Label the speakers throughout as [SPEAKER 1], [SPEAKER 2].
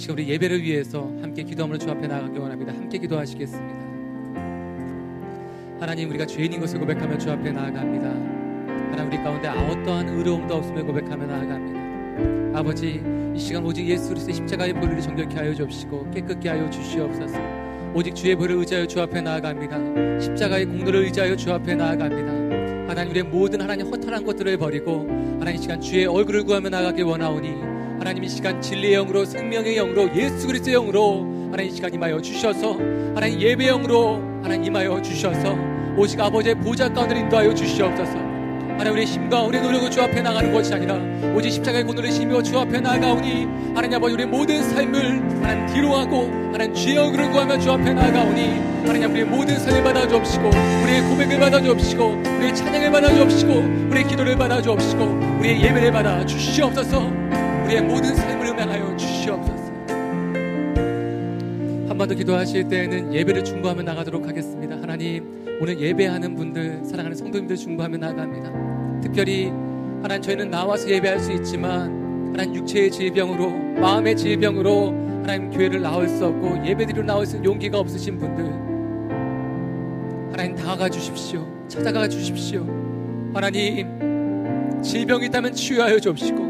[SPEAKER 1] 지금 우리 예배를 위해서 함께 기도함으로 주 앞에 나가기 원합니다. 함께 기도하시겠습니다. 하나님 우리가 죄인인 것을 고백하며 주 앞에 나아갑니다. 하나님 우리 가운데 어떠한 의로움도 없음을 고백하며 나아갑니다. 아버지 이 시간 오직 예수 그리스도의 십자가의 보혈을 정결케 하여 주옵시고 깨끗게 하여 주시옵소서. 오직 주의 보혈을 의지하여 주 앞에 나아갑니다. 십자가의 공로를 의지하여 주 앞에 나아갑니다. 하나님 우리의 모든 하나님 허탈한 것들을 버리고 하나님 이 시간 주의 얼굴을 구하며 나가길 원하오니 하나님 이 시간 진리의 영으로 생명의 영으로 예수 그리스도의 영으로 하나님 이 시간 임하여 주셔서 하나님 예배 영으로 하나님 임하여 주셔서 오직 아버지의 보좌 가운데 인도하여 주시옵소서. 하나님 우리의 힘과 우리의 노력을 주 앞에 나가는 것이 아니라 오직 십자가의 고노를 힘입어 주 앞에 나가오니 하나님 아버지 우리의 모든 삶을 하나님 뒤로 하고 하나님 주의 얼굴을 구하며 주 앞에 나가오니 하나님 우리의 모든 삶을 받아 주옵시고 우리의 고백을 받아 주옵시고 우리의 찬양을 받아 주옵시고 우리의 기도를 받아 주옵시고 우리의 예배를 받아 주시옵소서 우리의 모든 삶을 음행하여 주시옵소서. 한번더 기도하실 때에는 예배를 중보하며 나가도록 하겠습니다. 하나님 오늘 예배하는 분들 사랑하는 성도님들 중보하며 나갑니다. 특별히 하나님 저희는 나와서 예배할 수 있지만 하나님 육체의 질병으로 마음의 질병으로 하나님 교회를 나올 수 없고 예배드리러 나올 수 있는 용기가 없으신 분들 하나님 다가가 주십시오. 찾아가 주십시오. 하나님 질병이 있다면 치유하여 주옵시고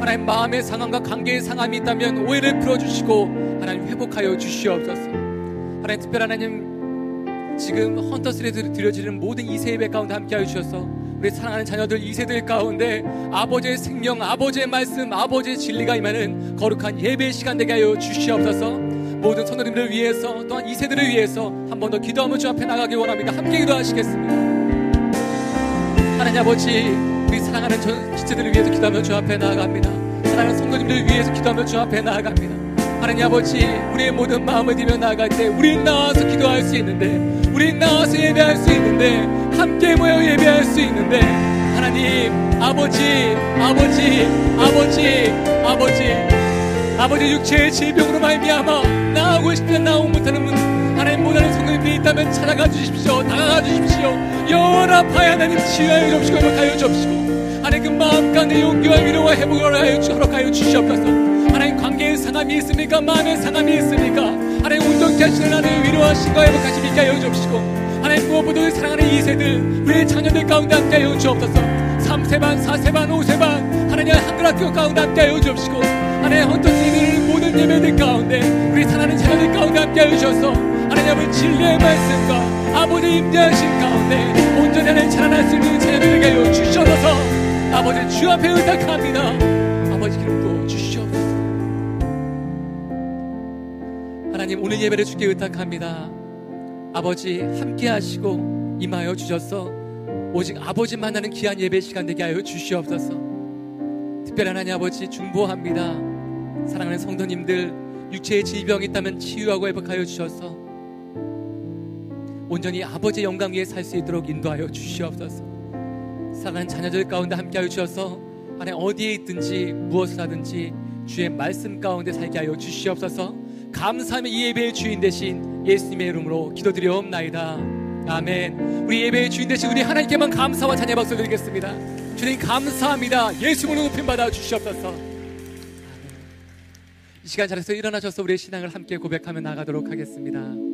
[SPEAKER 1] 하나님 마음의 상함과 관계의 상함이 있다면 오해를 풀어주시고 하나님 회복하여 주시옵소서 하나님 특별 하나님 지금 헌터스에 드려지는 모든 이세 예배 가운데 함께하여 주셔서 우리 사랑하는 자녀들 이세들 가운데 아버지의 생명, 아버지의 말씀, 아버지의 진리가 임하는 거룩한 예배 시간 되게 하여 주시옵소서. 모든 성도님들을 위해서 또한 이세들을 위해서 한 번 더 기도하며 주 앞에 나가기 원합니다. 함께 기도하시겠습니다. 하나님 아버지, 우리 사랑하는 지체들을 위해서 기도하며 주 앞에 나아갑니다. 사랑하는 성도님들을 위해서 기도하며 주 앞에 나아갑니다. 하나님 아버지, 우리의 모든 마음을 들며 나아갈 때 우린 나와서 기도할 수 있는데, 우린 나와서 예배할 수 있는데, 함께 모여 예배할 수 있는데 하나님 아버지 아버지 아버지 아버지 아버지 육체의 질병으로 말미암아 나오고 싶지 나오고 못하는 분 하나님 못하는 성도님들이 있다면 찾아가 주십시오 다가가 주십시오 연합하여 하나님 치유하여 주옵시고 회복하여 주옵시고 하나님 그 마음 가운데 용기와 위로와 회복을 하여 허락하여 주시옵소서. 하나님 관계의 상함이 있습니까? 마음의 상함이 있습니까? 하나님 운동케 하시는 하나님 위로하시고 회복하시게 하여 주옵시고 하나님 무엇보다 사랑하는 이세들 우리의 자녀들 가운데 함께 하여 주옵소서. 3세반 4세반 5세반 하나님 한글 학교 가운데 함께 하여 주옵시고 하나님 헌터스들 모든 예배들 가운데 우리 사랑하는 자녀들 가운데 함께 하여 주셔서 하나님 아버지 진리의 말씀과 아버지 임재하신 가운데 온전히 하나님 자라날 수 있는 자녀들에게 주셔서 아버지 주 앞에 의탁합니다 아버지 기름 부어 주시옵소서 하나님 오늘 예배를 주께 의탁합니다 아버지 함께 하시고 임하여 주셔서 오직 아버지 만나는 귀한 예배 시간 되게 하여 주시옵소서. 특별한 하나님 아버지 중보합니다. 사랑하는 성도님들 육체의 질병이 있다면 치유하고 회복하여 주셔서 온전히 아버지의 영광 위에 살 수 있도록 인도하여 주시옵소서. 사랑하는 자녀들 가운데 함께하여 주셔서 하나님 어디에 있든지 무엇을 하든지 주의 말씀 가운데 살게 하여 주시옵소서. 감사함의 이 예배의 주인 되신 예수님의 이름으로 기도드리옵나이다. 아멘. 우리 예배의 주인 되신 우리 하나님께만 감사와 찬양 박수 드리겠습니다. 주님 감사합니다. 예수님으로 높임 받아 주시옵소서. 이 시간 자리에서 일어나셔서 우리의 신앙을 함께 고백하며 나가도록 하겠습니다.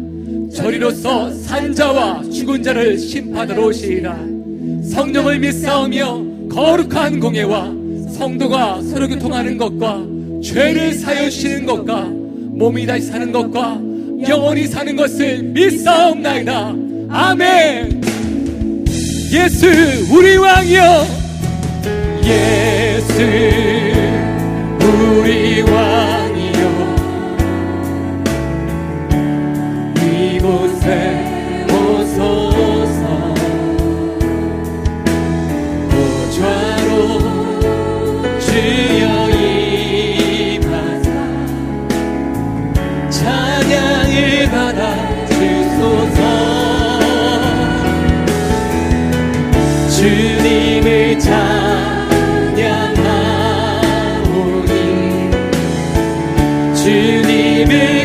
[SPEAKER 1] 저리로서 산자와 죽은 자를 심판하러 오시리라. 성령을 믿사오며 거룩한 공예와 성도가 서로 교통하는 것과 죄를 사여주시는 것과 몸이 다시 사는 것과 영원히 사는 것을 믿사옵나이다. 아멘. 예수 우리 왕이여. 예수 우리 왕이여 주님을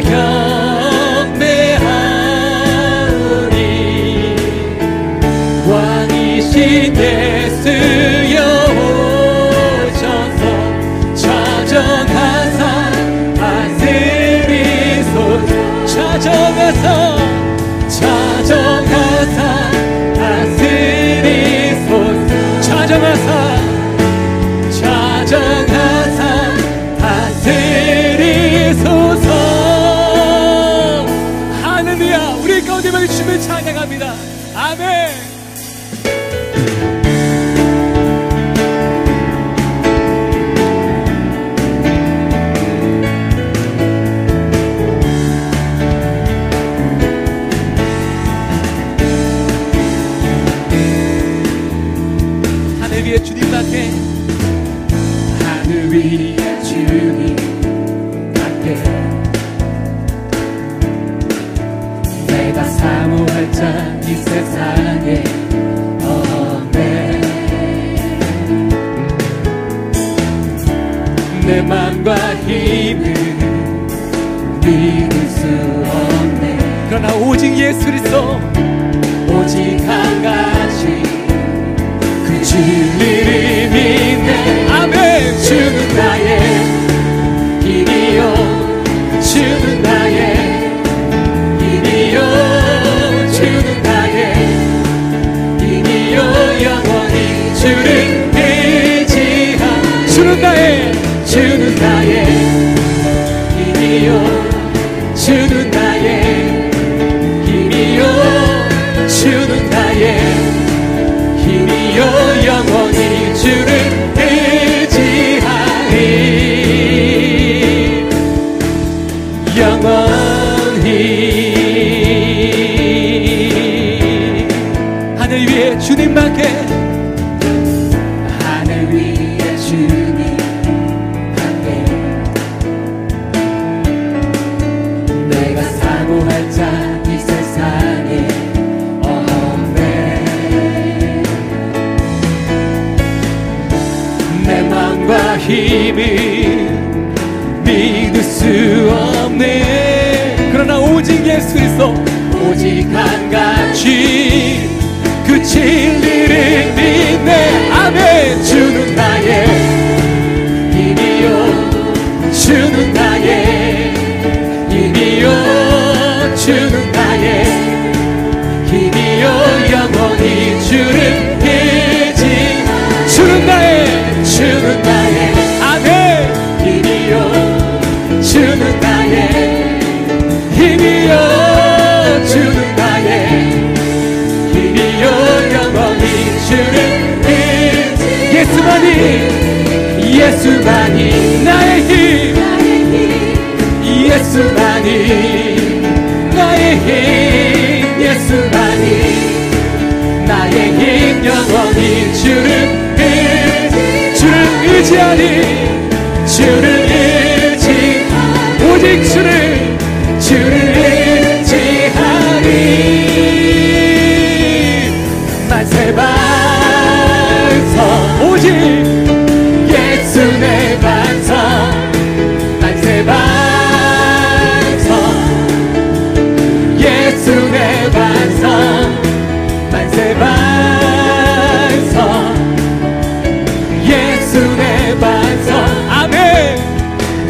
[SPEAKER 1] 그리스도 오직 한 가지. 그 진리를 믿네. 아멘. 주는 나의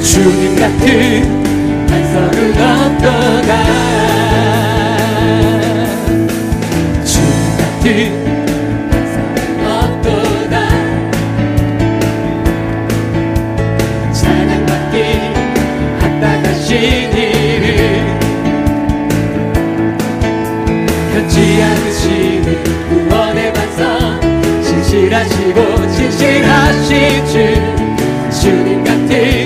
[SPEAKER 1] 주님 같은 반석은 없더가. 주님 같은 반석은 없더가. 사랑받기 합당하신 이를 변치 않으시는 구원의 반석. 진실하시고 진실하신 주. 주님 같은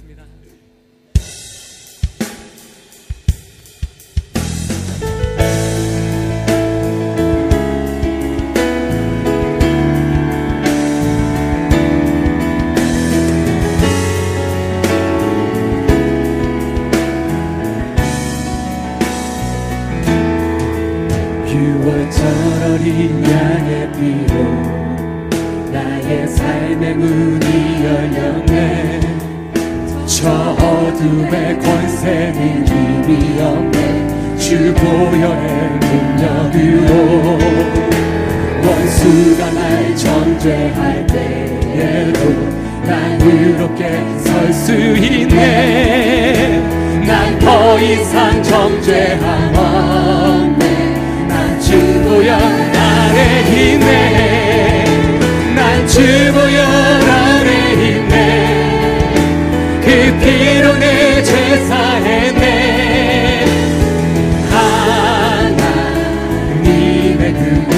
[SPEAKER 2] 없네 난 더 이상 정죄함 없네. 난 주보여 나의 힘내 난 주보여 나의 힘내 그 피로 내 제사했네 하나님의 그분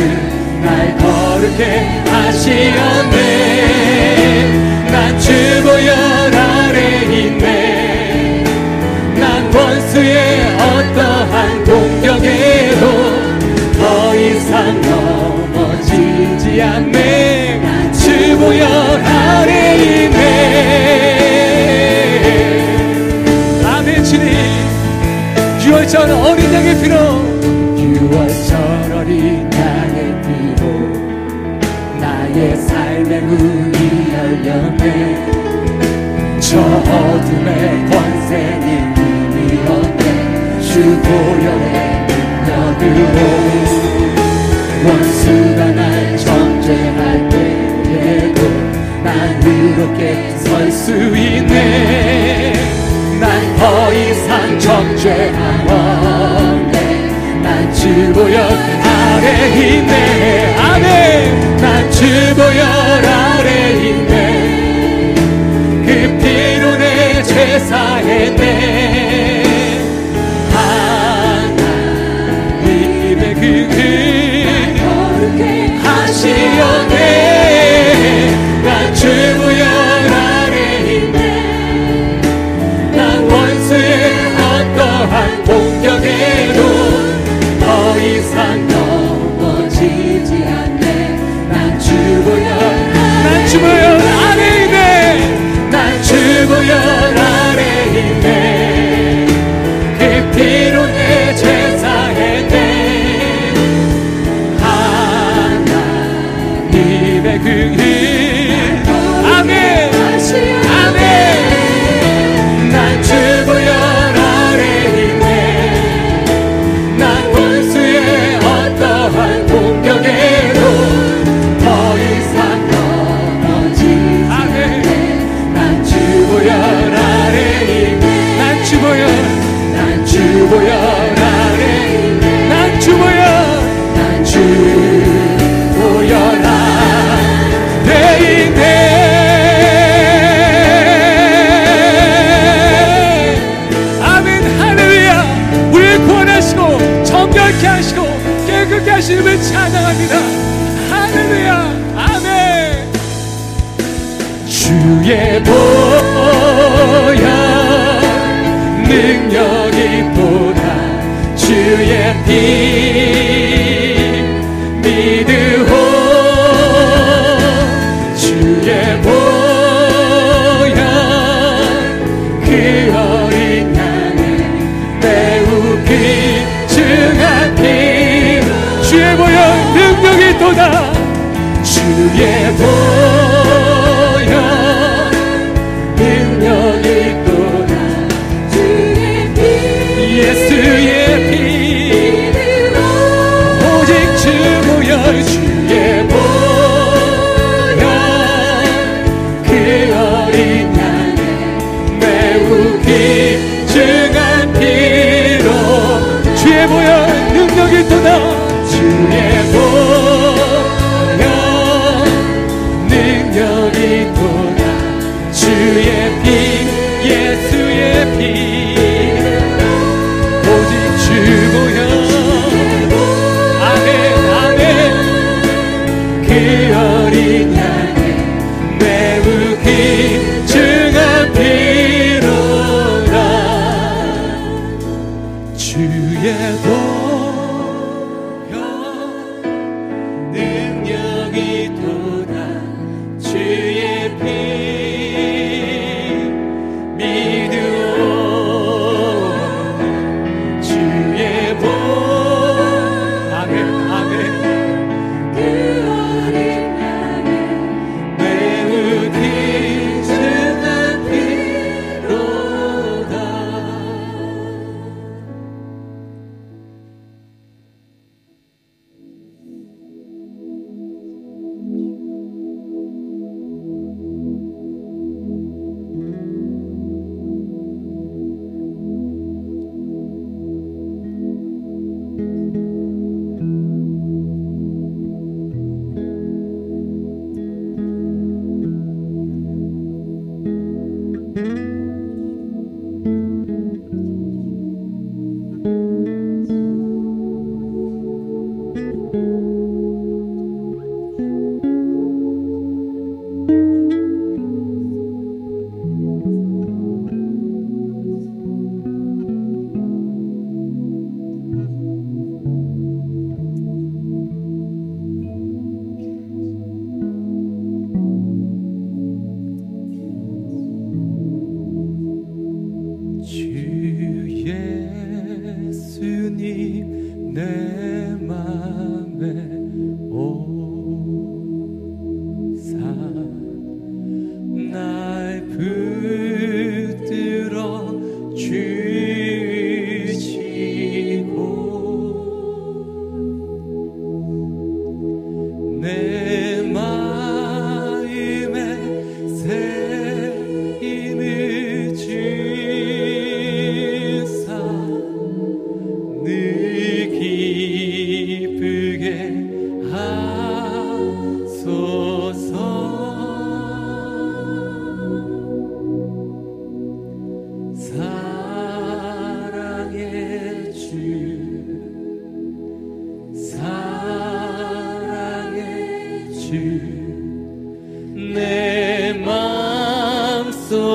[SPEAKER 2] 날 거룩해 하시었네. 그의 어떠한 공격에도 더 이상 넘어지지 않네. 주보여 아래 있네 아멘 주님. 유월절 어린 양의 피로. 유월절 어린 양의 피로. 나의 삶의 문이 열렸네. 저 어둠의 주 보혈에 나누어. 원수가 날 정죄할 때에도 난 의롭게 설 수 있네. 난 더 이상 정죄하원데 난 주보혈 아래 있네. 아래 난 주보혈 아래 있네. 그 피로 내 제사에 내 그의 피 예수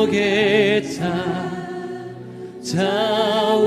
[SPEAKER 2] 기억에 차, 차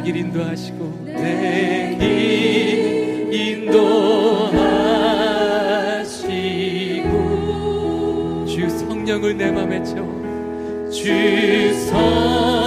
[SPEAKER 1] 내 길 인도하시고
[SPEAKER 2] 내 길 인도하시고.
[SPEAKER 1] 주 성령을 내 맘에 채워
[SPEAKER 2] 주 성령